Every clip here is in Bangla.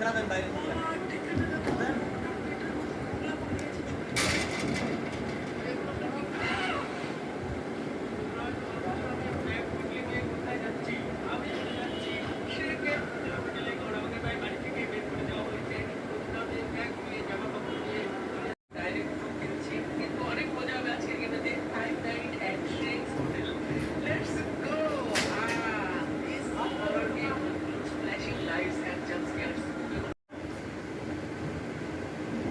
Graben bei.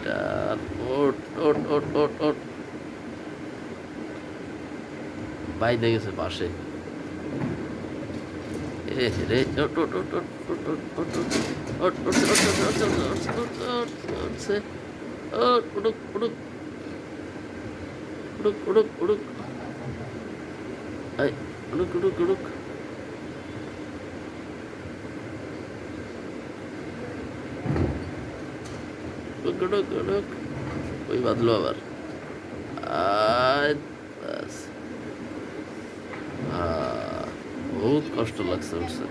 এটা ওট ওট ওট ওট ওট বাইরে গেছে পাশে উড়ুক উড়ুক উড়ুক উড়ুক উড়ুক উড়ুক উড়ুক উড়ুক গড়ক গড়ক ওই বাঁধলো আবার। বহুত কষ্ট লাগছে উঠছে